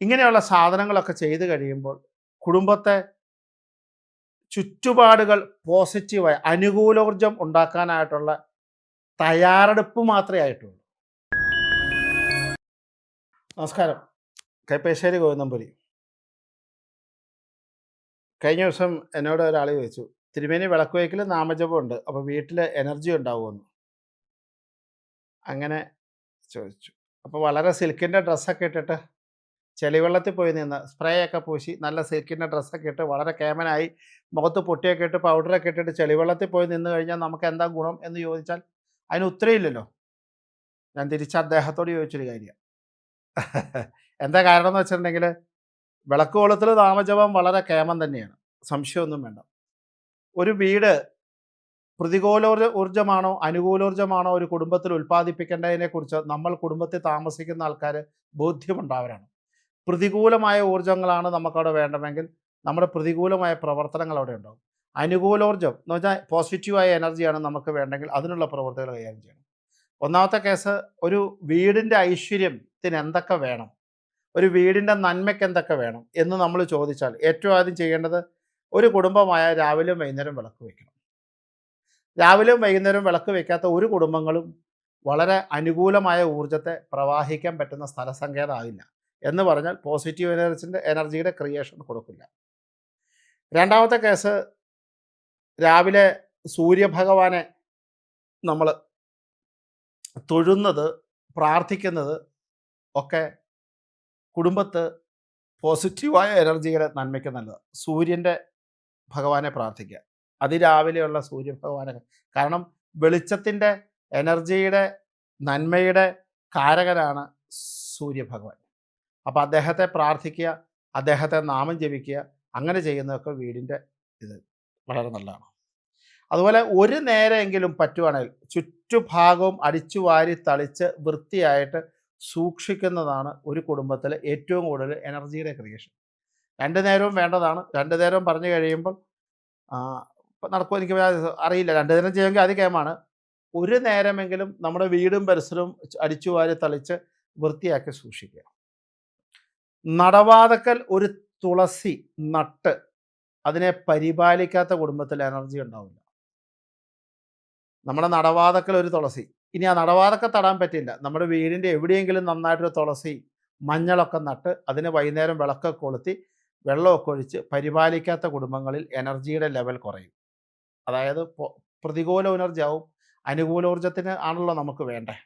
ഇങ്ങനെയുള്ള സാധനങ്ങളൊക്കെ ചെയ്തു കഴിയുമ്പോൾ കുടുംബത്തെ ചുറ്റുപാടുകൾ പോസിറ്റീവായി അനുകൂലോർജം ഉണ്ടാക്കാനായിട്ടുള്ള തയ്യാറെടുപ്പ് മാത്രമേ ആയിട്ടുള്ളൂ. നമസ്കാരം. കൈപ്പേശ്ശേരി ഗോവിന്ദമ്പുരി. കഴിഞ്ഞ ദിവസം എന്നോട് ഒരാൾ ചോദിച്ചു തിരുമേനി വിളക്ക് വയ്ക്കൽ നാമജപമുണ്ട് അപ്പോൾ വീട്ടിൽ എനർജി ഉണ്ടാവുമെന്ന്? അങ്ങനെ ചോദിച്ചു. അപ്പോൾ വളരെ സിൽക്കിന്റെ ഡ്രസ്സൊക്കെ ഇട്ടിട്ട് ചെളിവെള്ളത്തിൽ പോയി നിന്ന് സ്പ്രേ ഒക്കെ പൂശി നല്ല സിൽക്കിന്റെ ഡ്രസ്സൊക്കെ ഇട്ട് വളരെ കേമനായി മുഖത്ത് പൊട്ടിയൊക്കെ ഇട്ട് പൗഡറൊക്കെ ഇട്ടിട്ട് ചെളിവെള്ളത്തിൽ പോയി നിന്ന് കഴിഞ്ഞാൽ നമുക്ക് എന്താ ഗുണം എന്ന് ചോദിച്ചാൽ അതിന് ഉത്തരയില്ലല്ലോ ഞാൻ തിരിച്ച് അദ്ദേഹത്തോട് ചോദിച്ചൊരു കാര്യം. എന്താ കാരണം എന്ന് വെച്ചിട്ടുണ്ടെങ്കിൽ വിളക്ക് കൊളുത്തിൽ നാമജപം വളരെ കേമം തന്നെയാണ്. സംശയമൊന്നും വേണ്ട. ഒരു വീട് പ്രതികൂലോർജ ഊർജമാണോ അനുകൂലോർജമാണോ ഒരു കുടുംബത്തിൽ ഉൽപ്പാദിപ്പിക്കേണ്ടതിനെക്കുറിച്ച് നമ്മൾ കുടുംബത്തിൽ താമസിക്കുന്ന ആൾക്കാർ ബോധ്യമുണ്ടാവരാണ് പ്രതികൂലമായ ഊർജങ്ങളാണ് നമുക്കവിടെ വേണ്ടമെങ്കിൽ നമ്മുടെ പ്രതികൂലമായ പ്രവർത്തനങ്ങൾ അവിടെ ഉണ്ടാകും അനുകൂലോർജം എന്ന് വെച്ചാൽ പോസിറ്റീവായ എനർജിയാണ് നമുക്ക് വേണ്ടെങ്കിൽ അതിനുള്ള പ്രവർത്തികൾ കൈകാര്യം ചെയ്യണം. ഒന്നാമത്തെ കേസ് ഒരു വീടിന്റെ ഐശ്വര്യത്തിന് എന്തൊക്കെ വേണം? ഒരു വീടിന്റെ നന്മയ്ക്ക് എന്തൊക്കെ വേണം? എന്ന് നമ്മൾ ചോദിച്ചാൽ ഏറ്റവും ആദ്യം ചെയ്യേണ്ടത് ഒരു കുടുംബമായ രാവിലെയും വൈകുന്നേരം വിളക്ക് വയ്ക്കണം. രാവിലെയും വൈകുന്നേരം വിളക്ക് വയ്ക്കാത്ത ഒരു കുടുംബങ്ങളും വളരെ അനുകൂലമായ ഊർജത്തെ പ്രവാഹിക്കാൻ പറ്റുന്ന സ്ഥലസങ്കേതമാകില്ല എന്ന് പറഞ്ഞാൽ പോസിറ്റീവ് എനർജിന്റെ എനർജിയുടെ ക്രിയേഷൻ കൊടുക്കില്ല. രണ്ടാമത്തെ കേസ് രാവിലെ സൂര്യഭഗവാനെ നമ്മൾ തൊഴുന്നത് പ്രാർത്ഥിക്കുന്നത് ഒക്കെ കുടുംബത്ത് പോസിറ്റീവായ എനർജിയുടെ നന്മയ്ക്ക് നല്ലത്. സൂര്യന്റെ ഭഗവാനെ പ്രാർത്ഥിക്കുക. അതിരാവിലെയുള്ള സൂര്യഭഗവാനെ കാരണം വെളിച്ചത്തിന്റെ എനർജിയുടെ നന്മയുടെ കാരകനാണ് സൂര്യഭഗവാൻ. അപ്പോൾ അദ്ദേഹത്തെ പ്രാർത്ഥിക്കുക അദ്ദേഹത്തെ നാമം ജപിക്കുക അങ്ങനെ ചെയ്യുന്നതൊക്കെ വീടിന്റെ ഇത് വളരെ നല്ലതാണ്. അതുപോലെ ഒരു നേരമെങ്കിലും പറ്റുവാണെങ്കിൽ ചുറ്റുഭാഗവും അടിച്ചു വാരി തളിച്ച് വൃത്തിയായിട്ട് സൂക്ഷിക്കുന്നതാണ് ഒരു കുടുംബത്തിലെ ഏറ്റവും കൂടുതൽ എനർജിയുടെ ക്രിയേഷൻ. രണ്ട് നേരവും വേണ്ടതാണ്. രണ്ട് നേരവും പറഞ്ഞു കഴിയുമ്പോൾ നടക്കും എനിക്ക് അറിയില്ല. രണ്ട് നേരം ചെയ്യുമെങ്കിൽ അത് കേമാണ് ഒരു നേരമെങ്കിലും നമ്മുടെ വീടും പരിസരവും അടിച്ചു വാരി തളിച്ച് വൃത്തിയാക്കി സൂക്ഷിക്കുക. നടവാതക്കൽ ഒരു തുളസി നട്ട് അതിനെ പരിപാലിക്കാത്ത കുടുംബത്തിൽ എനർജി ഉണ്ടാവില്ല. നമ്മുടെ നടവാതക്കൽ ഒരു തുളസി. ഇനി ആ നടവാതൊക്കെ തടാൻ പറ്റില്ല നമ്മുടെ വീടിന്റെ എവിടെയെങ്കിലും നന്നായിട്ടൊരു തുളസി മഞ്ഞളൊക്കെ നട്ട് അതിന് വൈകുന്നേരം വിളക്കൊക്കെ കൊളുത്തി വെള്ളമൊക്കെ ഒഴിച്ച് പരിപാലിക്കാത്ത കുടുംബങ്ങളിൽ എനർജിയുടെ ലെവൽ കുറയും. അതായത് പ്രതികൂല എനർജി ആവും. അനുകൂലോർജത്തിന് ആണല്ലോ നമുക്ക് വേണ്ടേ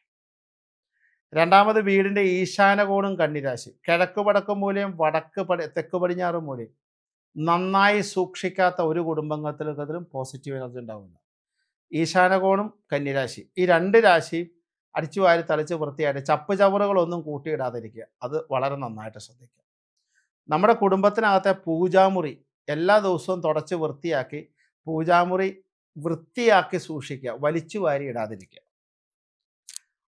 രണ്ടാമത് വീടിന്റെ ഈശാനകോണും കന്നിരാശി. കിഴക്ക് വടക്കും മൂലയും വടക്ക് പടി തെക്ക് പടിഞ്ഞാറ് മൂലയും. നന്നായി സൂക്ഷിക്കാത്ത ഒരു കുടുംബത്തിലും പോസിറ്റീവ് എനർജി ഉണ്ടാവില്ല. ഈശാനകോണും കന്നിരാശി. ഈ രണ്ട് രാശിയും അടിച്ചു വാരി തളിച്ച് വൃത്തിയായിട്ട് ചപ്പ് ചവറുകളൊന്നും കൂട്ടിയിടാതിരിക്കുക. അത് വളരെ നന്നായിട്ട് ശ്രദ്ധിക്കുക. നമ്മുടെ കുടുംബത്തിനകത്തെ പൂജാമുറി എല്ലാ ദിവസവും തുടച്ച് വൃത്തിയാക്കി പൂജാമുറി വൃത്തിയാക്കി സൂക്ഷിക്കുക. വലിച്ചു വാരി ഇടാതിരിക്കുക.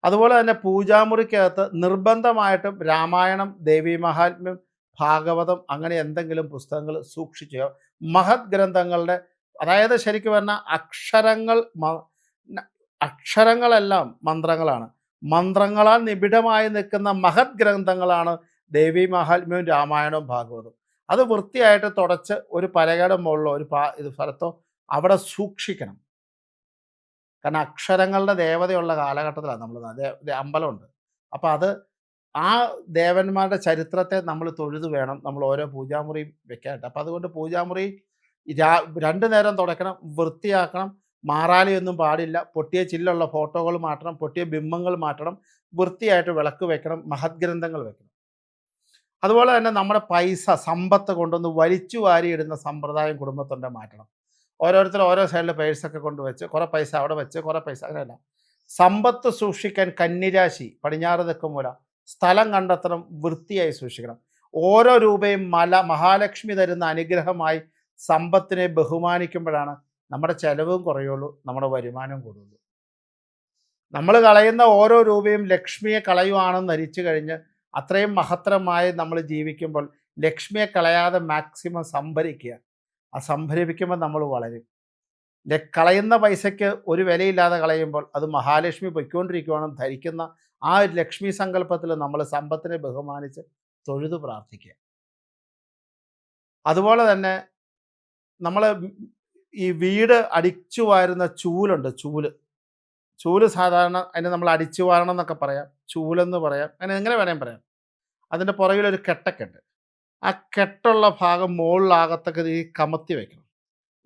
അതുപോലെ തന്നെ പൂജാമുറിക്കകത്ത് നിർബന്ധമായിട്ടും രാമായണം ദേവി മഹാത്മ്യം ഭാഗവതം അങ്ങനെ എന്തെങ്കിലും പുസ്തകങ്ങൾ സൂക്ഷിക്കുക മഹത് ഗ്രന്ഥങ്ങളുടെ അതായത് ശരിക്കും പറഞ്ഞാൽ അക്ഷരങ്ങൾ അക്ഷരങ്ങളെല്ലാം മന്ത്രങ്ങളാണ്. മന്ത്രങ്ങളാൽ നിബിഡമായി നിൽക്കുന്ന മഹത് ഗ്രന്ഥങ്ങളാണ് ദേവി മഹാത്മ്യവും രാമായണവും ഭാഗവതവും. അത് വൃത്തിയായിട്ട് തുടച്ച് ഒരു പലകയുടെ മുകളിലോ ഒരു പാ ഇത് സ്ഥലത്തോ അവിടെ സൂക്ഷിക്കണം. കാരണം അക്ഷരങ്ങളുടെ ദേവതയുള്ള കാലഘട്ടത്തിലാണ് നമ്മൾ അമ്പലമുണ്ട്. അപ്പോൾ അത് ആ ദേവന്മാരുടെ ചരിത്രത്തെ നമ്മൾ തൊഴുതു വേണം. നമ്മൾ ഓരോ പൂജാമുറിയും വെക്കാനായിട്ട്. അപ്പം അതുകൊണ്ട് പൂജാമുറി രണ്ടു നേരം തുടക്കണം വൃത്തിയാക്കണം. മാറാലിയൊന്നും പാടില്ല. പൊട്ടിയ ചില്ലുള്ള ഫോട്ടോകൾ മാറ്റണം. പൊട്ടിയ ബിംബങ്ങൾ മാറ്റണം. വൃത്തിയായിട്ട് വിളക്ക് വെക്കണം. മഹത് ഗ്രന്ഥങ്ങൾ വെക്കണം. അതുപോലെ തന്നെ നമ്മുടെ പൈസ സമ്പത്ത് കൊണ്ടൊന്ന് വലിച്ചു വാരിയിടുന്ന സമ്പ്രദായം കുടുംബത്തിന്റെ മാറ്റണം. ഓരോരുത്തർ ഓരോ സൈഡിൽ പേഴ്സൊക്കെ കൊണ്ടുവച്ച് കുറേ പൈസ അവിടെ വെച്ച് കുറേ പൈസ അങ്ങനെയല്ല. സമ്പത്ത് സൂക്ഷിക്കാൻ കന്നിരാശി പടിഞ്ഞാറ് തെക്കുമൂല സ്ഥലം കണ്ടെത്തണം വൃത്തിയായി സൂക്ഷിക്കണം. ഓരോ രൂപയും മല മഹാലക്ഷ്മി തരുന്ന അനുഗ്രഹമായി സമ്പത്തിനെ ബഹുമാനിക്കുമ്പോഴാണ് നമ്മുടെ ചെലവും കുറയുള്ളൂ നമ്മുടെ വരുമാനവും കൂടുള്ളൂ. നമ്മൾ കളയുന്ന ഓരോ രൂപയും ലക്ഷ്മിയെ കളയുവാണെന്ന് ധരിച്ചു കഴിഞ്ഞ് അത്രയും മഹത്തരമായി നമ്മൾ ജീവിക്കുമ്പോൾ ലക്ഷ്മിയെ കളയാതെ മാക്സിമം സംഭരിക്കുക. ആ സംഭരിപ്പിക്കുമ്പോൾ നമ്മൾ വളരും. കളയുന്ന പൈസയ്ക്ക് ഒരു വിലയില്ലാതെ കളയുമ്പോൾ അത് മഹാലക്ഷ്മി പൊയ്ക്കൊണ്ടിരിക്കുവാണെന്ന് ധരിക്കുന്ന ആ ഒരു ലക്ഷ്മി സങ്കല്പത്തിൽ നമ്മൾ സമ്പത്തിനെ ബഹുമാനിച്ച് തൊഴുതു പ്രാർത്ഥിക്കുക. അതുപോലെ തന്നെ നമ്മൾ ഈ വീട് അടിച്ചു വാരുന്ന ചൂലുണ്ട് ചൂൽ. ചൂൽ സാധാരണ അതിന് നമ്മൾ അടിച്ചു വാരണം എന്നൊക്കെ പറയാം. ചൂലെന്ന് പറയാം. അങ്ങനെ എങ്ങനെ വേണേലും പറയാം. അതിന്റെ പുറകിലൊരു കെട്ടൊക്കെ ഉണ്ട്. ആ കെട്ടുള്ള ഭാഗം മുകളിലാകത്തക്ക ഈ കമത്തി വെക്കണം.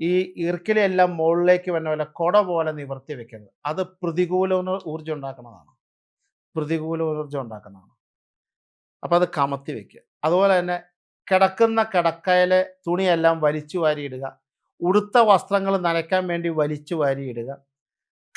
ഈ ഈർക്കിലെല്ലാം മുകളിലേക്ക് വന്ന പോലെ കൊട പോലെ നിവർത്തി വെക്കരുത്. അത് പ്രതികൂല ഊർജം- ഊർജം ഉണ്ടാക്കുന്നതാണ്. പ്രതികൂല ഊർജം ഉണ്ടാക്കുന്നതാണ്. അപ്പോൾ അത് കമത്തി വെക്കുക. അതുപോലെ തന്നെ കിടക്കുന്ന കിടക്കയിലെ തുണിയെല്ലാം വലിച്ചു വാരിയിടുക ഉടുത്ത വസ്ത്രങ്ങൾ നനയ്ക്കാൻ വേണ്ടി വലിച്ചു വാരിയിടുക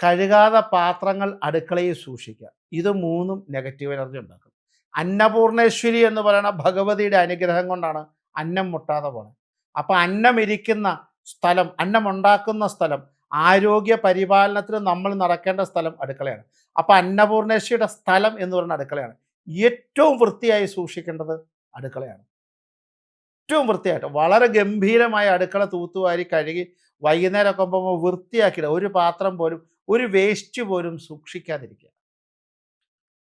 കഴുകാതെ പാത്രങ്ങൾ അടുക്കളയിൽ സൂക്ഷിക്കുക. ഇത് മൂന്നും നെഗറ്റീവ് എനർജി ഉണ്ടാക്കും അന്നപൂർണേശ്വരി എന്ന് പറയുന്ന ഭഗവതിയുടെ അനുഗ്രഹം കൊണ്ടാണ് അന്നം മുട്ടാതെ പോണത് അപ്പം അന്നം ഇരിക്കുന്ന സ്ഥലം അന്നം ഉണ്ടാക്കുന്ന സ്ഥലം ആരോഗ്യ പരിപാലനത്തിന് നമ്മൾ നടക്കേണ്ട സ്ഥലം അടുക്കളയാണ്. അപ്പം അന്നപൂർണേശ്വരിയുടെ സ്ഥലം എന്ന് പറയുന്ന അടുക്കളയാണ്. ഏറ്റവും വൃത്തിയായി സൂക്ഷിക്കേണ്ടത് അടുക്കളയാണ്. ഏറ്റവും വൃത്തിയായിട്ട് വളരെ ഗംഭീരമായ അടുക്കള തൂത്തുവാരി കഴുകി വൈകുന്നേരമൊക്കെ പോകുമ്പോൾ വൃത്തിയാക്കിയിടുക ഒരു പാത്രം പോലും ഒരു വേസ്റ്റ് പോലും സൂക്ഷിക്കാതിരിക്കുക.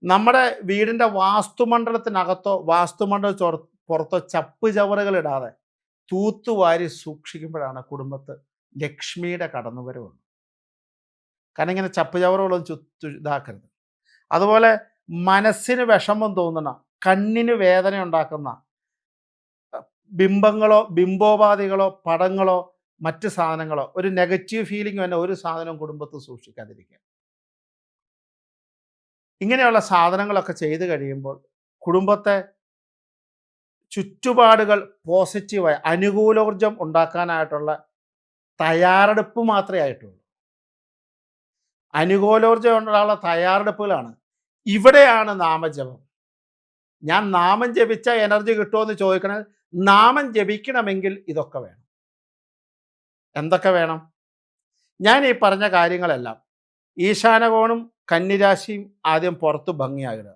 നമ്മുടെ വീടിന്റെ വാസ്തുമണ്ഡലത്തിനകത്തോ വാസ്തുമണ്ഡല പുറത്തോ ചപ്പ് ചവറുകൾ ഇടാതെ തൂത്തുവാരി സൂക്ഷിക്കുമ്പോഴാണ് കുടുംബത്ത് ലക്ഷ്മിയുടെ കടന്നുവരവുണ്ട് കാരണം ഇങ്ങനെ ചപ്പ് ചവറുകളൊന്നും ചുറ്റു ഇതാക്കരുത്. അതുപോലെ മനസ്സിന് വിഷമം തോന്നുന്ന കണ്ണിന് വേദന ഉണ്ടാക്കുന്ന ബിംബങ്ങളോ ബിംബോപാധികളോ പടങ്ങളോ മറ്റ് സാധനങ്ങളോ ഒരു നെഗറ്റീവ് ഫീലിംഗ് തന്നെ ഒരു സാധനവും കുടുംബത്ത് സൂക്ഷിക്കാതിരിക്കുക. ഇങ്ങനെയുള്ള സാധനങ്ങളൊക്കെ ചെയ്തു കഴിയുമ്പോൾ കുടുംബത്തെ ചുറ്റുപാടുകൾ പോസിറ്റീവായി അനുകൂലോർജം ഉണ്ടാക്കാനായിട്ടുള്ള തയ്യാറെടുപ്പ് മാത്രമേ ആയിട്ടുള്ളൂ. അനുകൂലോർജം ഉണ്ടാകാനുള്ള തയ്യാറെടുപ്പുകളാണ്. ഇവിടെയാണ് നാമജപം. ഞാൻ നാമം ജപിച്ച എനർജി കിട്ടുമോ എന്ന് ചോദിക്കണേ നാമം ജപിക്കണമെങ്കിൽ ഇതൊക്കെ വേണം. എന്തൊക്കെ വേണം? ഞാൻ ഈ പറഞ്ഞ കാര്യങ്ങളെല്ലാം ഈശാനകോണും കന്നിരാശിയും ആദ്യം പുറത്ത് ഭംഗിയാകിടുക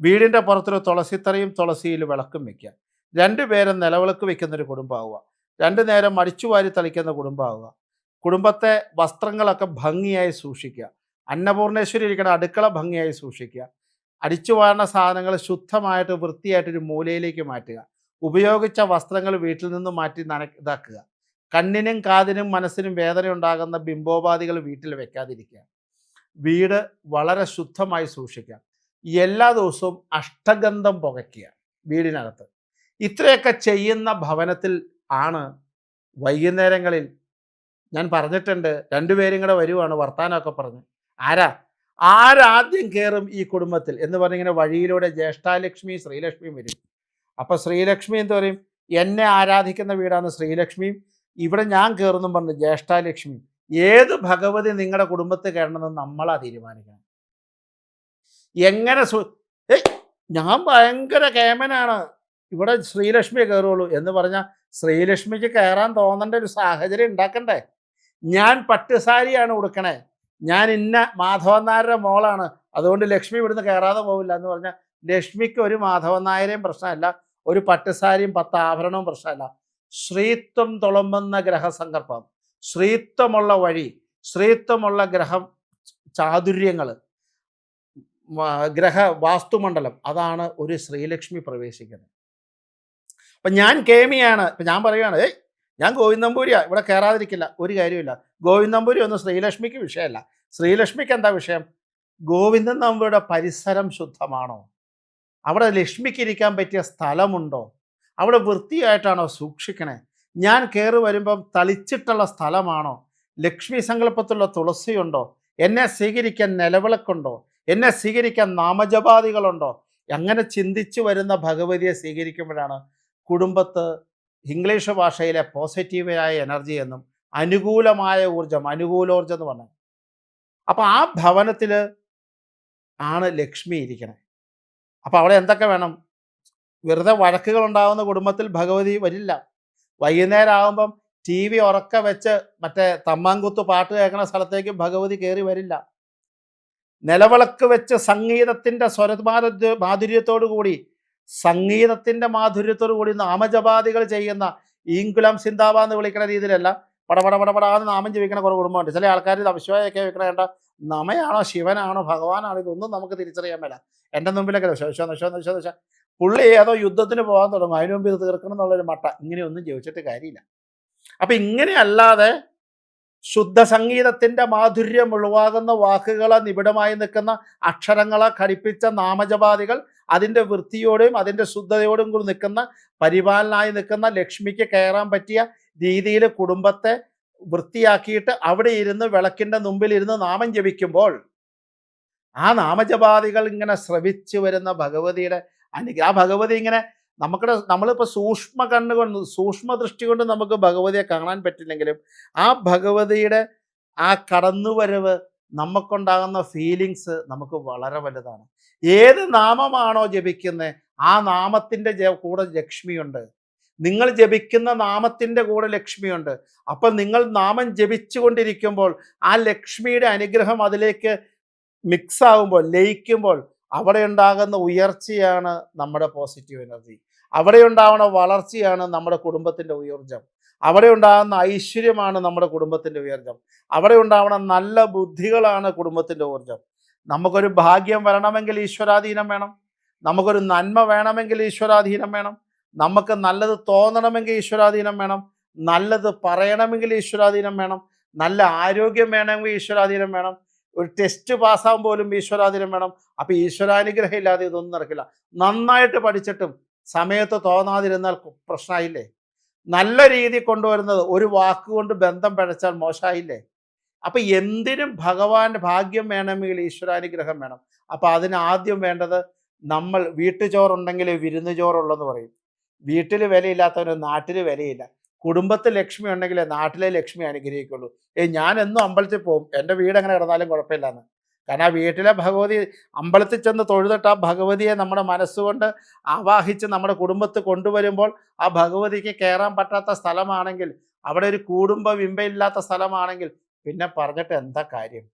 വീടിന്റെ പുറത്തൊരു തുളസിത്തറയും തുളസിയിൽ വിളക്കും വെക്കുക. രണ്ടുപേരും നിലവിളക്ക് വെക്കുന്നൊരു കുടുംബമാവുക. രണ്ടു നേരം അടിച്ചുവാരി തളിക്കുന്ന കുടുംബമാവുക. കുടുംബത്തെ വസ്ത്രങ്ങളൊക്കെ ഭംഗിയായി സൂക്ഷിക്കുക. അന്നപൂർണേശ്വരി ഇരിക്കുന്ന അടുക്കള ഭംഗിയായി സൂക്ഷിക്കുക. അടിച്ചു വാരണ സാധനങ്ങൾ ശുദ്ധമായിട്ട് വൃത്തിയായിട്ടൊരു മൂലയിലേക്ക് മാറ്റുക. ഉപയോഗിച്ച വസ്ത്രങ്ങൾ വീട്ടിൽ നിന്ന് മാറ്റി നന ഇതാക്കുക. കണ്ണിനും കാതിനും മനസ്സിനും വേദന ഉണ്ടാകുന്ന ബിംബോപാധികൾ വീട്ടിൽ വെക്കാതിരിക്കുക. വീട് വളരെ ശുദ്ധമായി സൂക്ഷിക്കുക എല്ലാ ദിവസവും അഷ്ടഗന്ധം പുകയ്ക്കുക വീടിനകത്ത്. ഇത്രയൊക്കെ ചെയ്യുന്ന ഭവനത്തിൽ ആണ് വൈകുന്നേരങ്ങളിൽ ഞാൻ പറഞ്ഞിട്ടുണ്ട് രണ്ടുപേരും കൂടെ വരുവാണ് വർത്താനമൊക്കെ പറഞ്ഞ്. ആരാ? ആരാദ്യം കയറും ഈ കുടുംബത്തിൽ? എന്ന് പറഞ്ഞിങ്ങനെ വഴിയിലൂടെ ജ്യേഷ്ഠാലക്ഷ്മി ശ്രീലക്ഷ്മിയും വരും. അപ്പോൾ ശ്രീലക്ഷ്മി എന്ന് പറയും? എന്നെ ആരാധിക്കുന്ന വീടാണ് ശ്രീലക്ഷ്മിയും. ഇവിടെ ഞാൻ കയറുന്നു പറഞ്ഞു ജ്യേഷ്ഠാലക്ഷ്മി ഏത് ഭഗവതി നിങ്ങളുടെ കുടുംബത്തിൽ കയറണമെന്ന് നമ്മളാ തീരുമാനിക്കണം. എങ്ങനെ ഞാൻ ഭയങ്കര കേമനാണ്. ഇവിടെ ശ്രീലക്ഷ്മിയെ കയറുള്ളൂ എന്ന് പറഞ്ഞാൽ ശ്രീലക്ഷ്മിക്ക് കയറാൻ തോന്നേണ്ട ഒരു സാഹചര്യം ഉണ്ടാക്കണ്ടേ? ഞാൻ പട്ടുസാരിയാണ് ഉടുക്കണേ. ഞാൻ ഇന്ന മാധവൻ നായരുടെ മോളാണ്. അതുകൊണ്ട് ലക്ഷ്മി ഇവിടുന്ന് കയറാതെ പോവില്ല എന്ന് പറഞ്ഞാൽ ലക്ഷ്മിക്ക് ഒരു മാധവൻ നായരെയും പ്രശ്നമല്ല ഒരു പട്ടുസാരിയും പത്ത് ആഭരണവും പ്രശ്നമല്ല. ശ്രീത്വം തുളമ്പുന്ന ഗ്രഹസങ്കല്പം. ശ്രീത്വമുള്ള വഴി ശ്രീത്വമുള്ള ഗ്രഹം ചാതുര്യങ്ങൾ ഗ്രഹ വാസ്തുമണ്ഡലം അതാണ് ഒരു ശ്രീലക്ഷ്മി പ്രവേശിക്കുന്നത്. അപ്പം ഞാൻ കേമിയാണ്. ഇപ്പം ഞാൻ പറയുകയാണ് ഏയ് ഞാൻ ഗോവിന്ദമ്പൂരിയാ ഇവിടെ കയറാതിരിക്കില്ല ഒരു കാര്യമില്ല ഗോവിന്ദമ്പൂരി ഒന്നും ശ്രീലക്ഷ്മിക്ക് വിഷയമല്ല. ശ്രീലക്ഷ്മിക്ക് എന്താ വിഷയം? ഗോവിന്ദൻ നമ്പൂരിയുടെ പരിസരം ശുദ്ധമാണോ? അവിടെ ലക്ഷ്മിക്ക് ഇരിക്കാൻ പറ്റിയ സ്ഥലമുണ്ടോ? അവിടെ വൃത്തിയായിട്ടാണോ സൂക്ഷിക്കണേ? ഞാൻ കയറി വരുമ്പം തളിച്ചിട്ടുള്ള സ്ഥലമാണോ? ലക്ഷ്മി സങ്കല്പത്തിലുള്ള തുളസിയുണ്ടോ? എന്നെ സ്വീകരിക്കാൻ നിലവിളക്കുണ്ടോ? എന്നെ സ്വീകരിക്കാൻ നാമജപാദികളുണ്ടോ അങ്ങനെ ചിന്തിച്ചു വരുന്ന ഭഗവതിയെ സ്വീകരിക്കുമ്പോഴാണ് കുടുംബത്ത് ഇംഗ്ലീഷ് ഭാഷയിലെ പോസിറ്റീവായ എനർജി എന്നും അനുകൂലമായ ഊർജം അനുകൂലോർജം എന്ന് പറഞ്ഞത് അപ്പം ആ ഭവനത്തിൽ ആണ് ലക്ഷ്മി ഇരിക്കണേ. അപ്പം അവിടെ എന്തൊക്കെ വേണം? വെറുതെ വഴക്കുകൾ ഉണ്ടാകുന്ന കുടുംബത്തിൽ ഭഗവതി വരില്ല. വൈകുന്നേരം ആകുമ്പം ടി വി ഉറക്ക വെച്ച് മറ്റേ തമ്മാങ്കുത്ത് പാട്ട് കേൾക്കുന്ന സ്ഥലത്തേക്ക് ഭഗവതി കയറി വരില്ല. നിലവിളക്ക് വെച്ച് സംഗീതത്തിന്റെ സ്വരമാധു മാധുര്യത്തോടു കൂടി സംഗീതത്തിന്റെ മാധുര്യത്തോടു കൂടി നാമജപാദികൾ ചെയ്യുന്ന ഈങ്കുലം സിന്താബ എന്ന് വിളിക്കുന്ന രീതിയിലല്ല പടപട പടപടാന്ന് നാമം ജീവിക്കുന്ന കുറേ കുടുംബമുണ്ട്. ചില ആൾക്കാർ ഇത് അവിശ്വാസമൊക്കെ വെക്കണ നമയാണോ ശിവനാണോ ഭഗവാനാണോ ഇതൊന്നും നമുക്ക് തിരിച്ചറിയാൻ മേല. എന്റെ മുമ്പിലൊക്കെ ദശ ദശ ദശ ദശ ദശ. പുള്ളി ഏതോ യുദ്ധത്തിന് പോകാൻ തുടങ്ങും. അതിനു മുമ്പ് ഇത് തീർക്കണം എന്നുള്ളൊരു മട്ട. ഇങ്ങനെയൊന്നും ചോദിച്ചിട്ട് കാര്യമില്ല. അപ്പം ഇങ്ങനെയല്ലാതെ ശുദ്ധ സംഗീതത്തിന്റെ മാധുര്യം ഉളവാകുന്ന വാക്കുകളെ നിബിഡമായി നിൽക്കുന്ന അക്ഷരങ്ങളെ ഘടിപ്പിച്ച നാമജപാദികൾ അതിന്റെ വൃത്തിയോടും അതിന്റെ ശുദ്ധതയോടും കൂടി നിൽക്കുന്ന പരിപാലനായി നിൽക്കുന്ന ലക്ഷ്മിക്ക് കയറാൻ പറ്റിയ രീതിയിൽ കുടുംബത്തെ വൃത്തിയാക്കിയിട്ട് അവിടെ ഇരുന്ന് വിളക്കിന്റെ മുമ്പിൽ ഇരുന്ന് നാമം ജപിക്കുമ്പോൾ ആ നാമജപാദികൾ ഇങ്ങനെ ശ്രവിച്ചു വരുന്ന ഭഗവതിയുടെ അനുഗ്രഹം ആ ഭഗവതി ഇങ്ങനെ നമുക്കിടെ നമ്മളിപ്പോൾ സൂക്ഷ്മ കണ്ണുകൊണ്ട് സൂക്ഷ്മ ദൃഷ്ടി കൊണ്ട് നമുക്ക് ഭഗവതിയെ കാണാൻ പറ്റില്ലെങ്കിലും ആ ഭഗവതിയുടെ ആ കടന്നുവരവ് നമുക്കുണ്ടാകുന്ന ഫീലിങ്സ് നമുക്ക് വളരെ വലുതാണ്. ഏത് നാമമാണോ ജപിക്കുന്നത് ആ നാമത്തിന്റെ കൂടെ ലക്ഷ്മിയുണ്ട്. നിങ്ങൾ ജപിക്കുന്ന നാമത്തിന്റെ കൂടെ ലക്ഷ്മിയുണ്ട്. അപ്പം നിങ്ങൾ നാമം ജപിച്ചുകൊണ്ടിരിക്കുമ്പോൾ ആ ലക്ഷ്മിയുടെ അനുഗ്രഹം അതിലേക്ക് മിക്സ് ആകുമ്പോൾ ലയിക്കുമ്പോൾ അവിടെ ഉണ്ടാകുന്ന ഉയർച്ചയാണ് നമ്മുടെ പോസിറ്റീവ് എനർജി അവിടെ ഉണ്ടാവുന്ന വളർച്ചയാണ് നമ്മുടെ കുടുംബത്തിന്റെ ഉയർജം. അവിടെ ഉണ്ടാകുന്ന ഐശ്വര്യമാണ് നമ്മുടെ കുടുംബത്തിന്റെ ഉയർജം. അവിടെ ഉണ്ടാവുന്ന നല്ല ബുദ്ധികളാണ് കുടുംബത്തിന്റെ ഊർജം. നമുക്കൊരു ഭാഗ്യം വരണമെങ്കിൽ ഈശ്വരാധീനം വേണം. നമുക്കൊരു നന്മ വേണമെങ്കിൽ ഈശ്വരാധീനം വേണം. നമുക്ക് നല്ലത് തോന്നണമെങ്കിൽ ഈശ്വരാധീനം വേണം. നല്ലത് പറയണമെങ്കിൽ ഈശ്വരാധീനം വേണം. നല്ല ആരോഗ്യം വേണമെങ്കിൽ ഈശ്വരാധീനം വേണം. ഒരു ടെസ്റ്റ് പാസ്സാകാൻ പോലും ഈശ്വരാധീനം വേണം. അപ്പം ഈശ്വരാനുഗ്രഹം ഇല്ലാതെ ഇതൊന്നും നടക്കില്ല. നന്നായിട്ട് പഠിച്ചിട്ടും സമയത്ത് തോന്നാതിരുന്നാൽ പ്രശ്നമായില്ലേ നല്ല രീതി കൊണ്ടുവരുന്നത് ഒരു വാക്കുകൊണ്ട് ബന്ധം പഴച്ചാൽ മോശമായില്ലേ അപ്പൊ എന്തിനും ഭഗവാന്റെ ഭാഗ്യം വേണമെങ്കിൽ ഈശ്വരാനുഗ്രഹം വേണം. അപ്പൊ അതിന് ആദ്യം വേണ്ടത് നമ്മൾ വീട്ടുചോറുണ്ടെങ്കിൽ വിരുന്നു ചോറുള്ളെന്ന് പറയും. വീട്ടിൽ വിലയില്ലാത്തവന് നാട്ടിൽ വിലയില്ല. കുടുംബത്തിൽ ലക്ഷ്മി ഉണ്ടെങ്കിലേ നാട്ടിലെ ലക്ഷ്മി അനുഗ്രഹിക്കുള്ളൂ. ഏ ഞാൻ എന്നും അമ്പലത്തിൽ പോകും. എന്റെ വീട് എങ്ങനെ കിടന്നാലും കുഴപ്പമില്ലെന്ന്. കാരണം ആ വീട്ടിലെ ഭഗവതി അമ്പലത്തിൽ ചെന്ന് തൊഴുതിട്ട് ആ ഭഗവതിയെ നമ്മുടെ മനസ്സുകൊണ്ട് ആവാഹിച്ച് നമ്മുടെ കുടുംബത്തിൽ കൊണ്ടുവരുമ്പോൾ ആ ഭഗവതിക്ക് കയറാൻ പറ്റാത്ത സ്ഥലമാണെങ്കിൽ അവിടെ ഒരു കുടുംബ വിമ്പയില്ലാത്ത സ്ഥലമാണെങ്കിൽ പിന്നെ പറഞ്ഞിട്ട് എന്താ കാര്യം?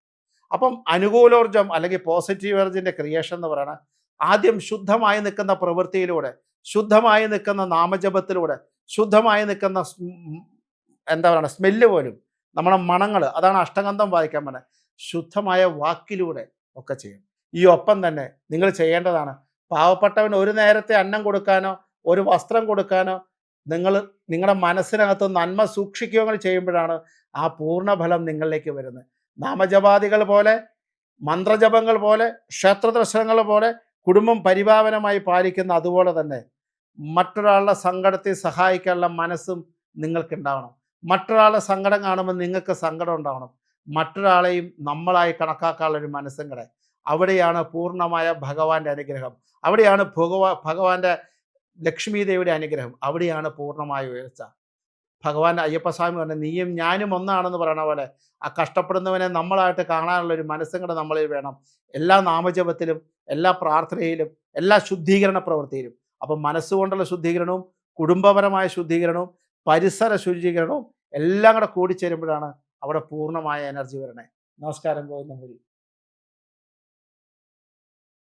അപ്പം അനുകൂലോർജം അല്ലെങ്കിൽ പോസിറ്റീവ് എനർജിന്റെ ക്രിയേഷൻ എന്ന് പറയുന്നത് ആദ്യം ശുദ്ധമായി നിൽക്കുന്ന പ്രവൃത്തിയിലൂടെ ശുദ്ധമായി നിൽക്കുന്ന നാമജപത്തിലൂടെ ശുദ്ധമായി നിൽക്കുന്ന എന്താ പറയുക സ്മെല്ല് പോലും നമ്മുടെ മണങ്ങൾ അതാണ് അഷ്ടഗന്ധം വായിക്കാൻ പറഞ്ഞത് ശുദ്ധമായ വാക്കിലൂടെ ഒക്കെ ചെയ്യും. ഈ ഒപ്പം തന്നെ നിങ്ങൾ ചെയ്യേണ്ടതാണ് പാവപ്പെട്ടവന് ഒരു നേരത്തെ അന്നം കൊടുക്കാനോ ഒരു വസ്ത്രം കൊടുക്കാനോ നിങ്ങൾ നിങ്ങളുടെ മനസ്സിനകത്ത് നന്മ സൂക്ഷിക്കുകയോ ചെയ്യുമ്പോഴാണ് ആ പൂർണഫലം നിങ്ങളിലേക്ക് വരുന്നത്. നാമജപാദികൾ പോലെ മന്ത്രജപങ്ങൾ പോലെ ക്ഷേത്ര ക്ഷേത്രദർശനങ്ങൾ പോലെ കുടുംബം പരിപാവനമായി പാലിക്കുന്ന അതുപോലെ തന്നെ മറ്റൊരാളുടെ സങ്കടത്തെ സഹായിക്കാനുള്ള മനസ്സും നിങ്ങൾക്കുണ്ടാവണം. മറ്റൊരാളുടെ സങ്കടം കാണുമ്പോൾ നിങ്ങൾക്ക് സങ്കടം ഉണ്ടാവണം. മറ്റൊരാളെയും നമ്മളായി കണക്കാക്കാനുള്ള ഒരു മനസ്സും കൂടെ അവിടെയാണ് പൂർണമായ ഭഗവാന്റെ അനുഗ്രഹം. അവിടെയാണ് ഭഗവാ ഭഗവാന്റെ ലക്ഷ്മീദേവിയുടെ അനുഗ്രഹം. അവിടെയാണ് പൂർണമായ ഉയർച്ച. ഭഗവാൻ അയ്യപ്പസ്വാമി പറഞ്ഞ നീയും ഞാനും ഒന്നാണെന്ന് പറയണ പോലെ ആ കഷ്ടപ്പെടുന്നവനെ നമ്മളായിട്ട് കാണാനുള്ള ഒരു മനസ്സും കൂടെ നമ്മളിൽ വേണം. എല്ലാ നാമജപത്തിലും എല്ലാ പ്രാർത്ഥനയിലും എല്ലാ ശുദ്ധീകരണ പ്രവൃത്തിയിലും. അപ്പം മനസ്സുകൊണ്ടുള്ള ശുദ്ധീകരണവും കുടുംബപരമായ ശുദ്ധീകരണവും പരിസര ശുചീകരണവും എല്ലാം കൂടെ കൂടിച്ചേരുമ്പോഴാണ് അവിടെ പൂർണമായ എനർജി വരണേ. നമസ്കാരം ഗോവിന്ദമുരി